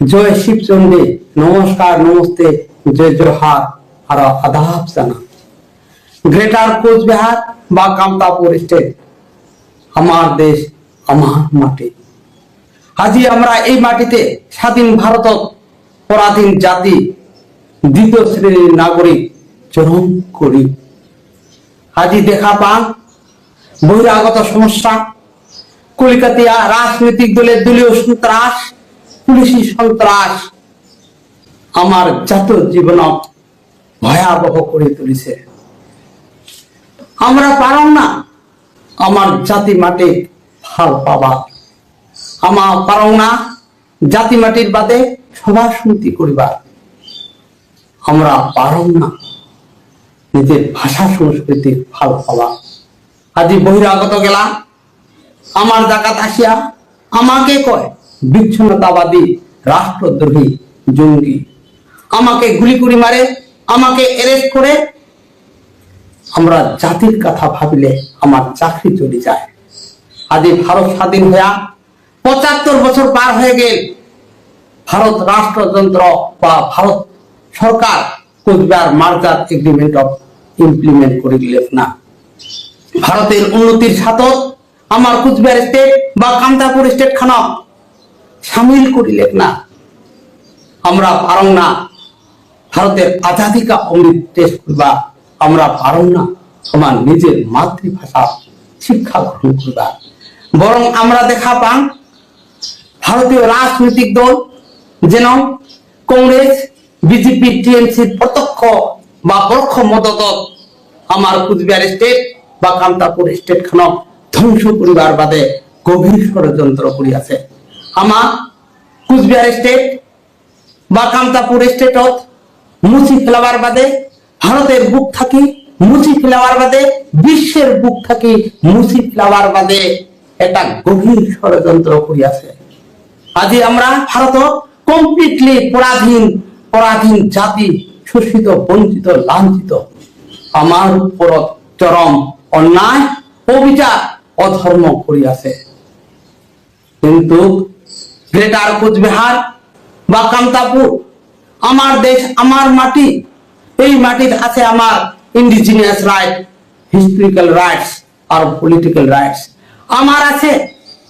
জয় শিবচন্ডী নমস্কার, নমস্তে, জয় জোহার আর আদাব জানা গ্রেটার কোচবিহার বা কামতাপুর স্টেট, আমার দেশ, আমার মাটি। আজি আমরা এই মাটিতে স্বাধীন ভারত পরাধীন জাতি, দ্বিতীয় শ্রেণির নাগরিক চরম করি। আজি দেখা পান বহিরাগত সমস্যা, কলিকাতিয়া রাজনৈতিক দলের দলীয় সন্ত্রাস পুলিশি সন্ত্রাস আমার জাতীয় জীবন ভয়াবহ করে তুলিছে। আমরা পারম না। আমার জাতি মাটি ফাল পাবা। আমার পারং না, জাতি মাটির বাদে সভা সমিতি করিবার আমরা পারং না, নিজের ভাষা সংস্কৃতির ভালো পাওয়া আজি বহিরাগত গেলা আমার জাকাত আসিয়া আমাকে কয় বিচ্ছিন্নতাবাদী, রাষ্ট্রদ্রোহী, জঙ্গি। আমাকে গুলি করে মারে, আমাকে এরেস্ট করে। আমরা জাতির কথা ভাবিলে আমার চাকরি চলে যায়। আজ ভারত স্বাধীন হইয়া পঁচাত্তর বছর পার হয়ে গেল। ভারত রাষ্ট্রযন্ত্র বা ভারত সরকার Cooch Behar merger agreement of implement করে দিলেন না। ভারতের উন্নতির সাথত আমার কুচবিহার স্টেট বা কান্তাপুর স্টেট খানা সামিল করিলেন না। আমরা পারং না। ভারতের আজাদিকা অমৃত দেশ করবা আমরা পারং না। আমার নিজের মাতৃভাষা শিক্ষা গ্রহণ করবা। বরং আমরা দেখা পান ভারতীয় রাজনৈতিক দল, যেন কংগ্রেস, বিজেপি টিএমসির প্রত্যক্ষ বা পরোক্ষ মদত আমার কুচবিহার স্টেট বা কান্তাপুর স্টেট খানক ধ্বংস করিবার বাদে গভীর ষড়যন্ত্র করিয়াছে। আমার কুচবিহার স্টেট বা কামতাপুর স্টেটত মুচি ফেলাবার বাদে, ভারতের বুক থাকি মুচি ফেলাবার বাদে, বিশ্বের বুক থাকি মুচি ফেলাবার বাদে, এটা গভীর ষড়যন্ত্র করিয়াছে। আজি আমরা ভারত কমপ্লিটলি পরাধীন পরাধীন জাতি, শোষিত, বঞ্চিত, লাঞ্ছিত। আমার উপর চরম অন্যায়, অবিচার, অধর্ম করিয়াছে। কিন্তু গ্রেটার কোচবিহার বা কামতাপুর আমার দেশ, আমার মাটি, এই মাটির আছে আমার ইন্ডিজিনিয়াস রাইট হিস্টোরিক্যাল রাইটস আর পলিটিক্যাল রাইটস আমার আছে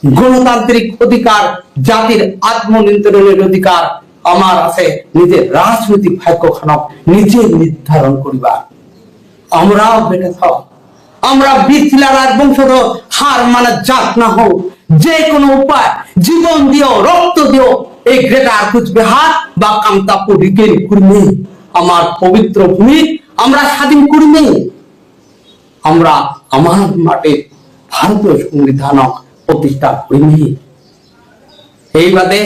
গণতান্ত্রিক অধিকার, জাতির আত্মনিয়ন্ত্রণের অধিকার। আমার আছে নিজের রাজনৈতিক ভাগ্যখানক, নিজে নির্ধারণ করিবার। আমরাও বেটে থাক। আমরা বিচিলার বংশধর, হার মানে জাত না হোক। যে কোনো উপায়, জীবন দিও, রক্ত দিও, এই গ্রেটার কুচবিহার বা কামতাপুর রিগেন করিনি আমার পবিত্র ভূমি, আমরা স্বাধীন করিনি আমরা আমার মাটির ভারতীয় সংবিধান প্রতিষ্ঠা করিনি। এই বাদে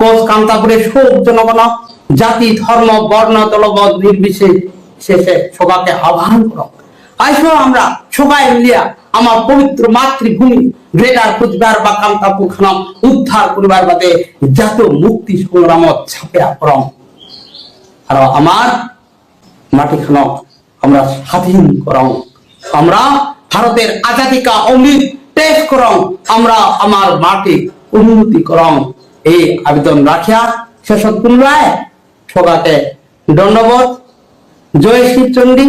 কোচ কান্তাপুরের সব জনগণ জাতি, ধর্ম, বর্ণ, দলবদ, নির্বিশেষ শেষে সবাকে আহ্বান করো। আইসো আমরা সবাই মিলিয়া আমার পবিত্র মাতৃভূমি গ্রেটার কুচবিহার বা কান্তাপুর খানাম উদ্ধার করিবার বাদে জাতীয় মুক্তি সংগ্রামত ছাপিয়া করম আর আমার মাটি খানক আমরা স্বাধীন করম আমরা ভারতের আজাদিকা অমৃত টেস্ট করম আমরা আমার মাটি উন্নতি করম এই আবেদন রাখিয়া শেষত পুনরায় সবাকে দণ্ডবোধ জয় শিবচন্ডী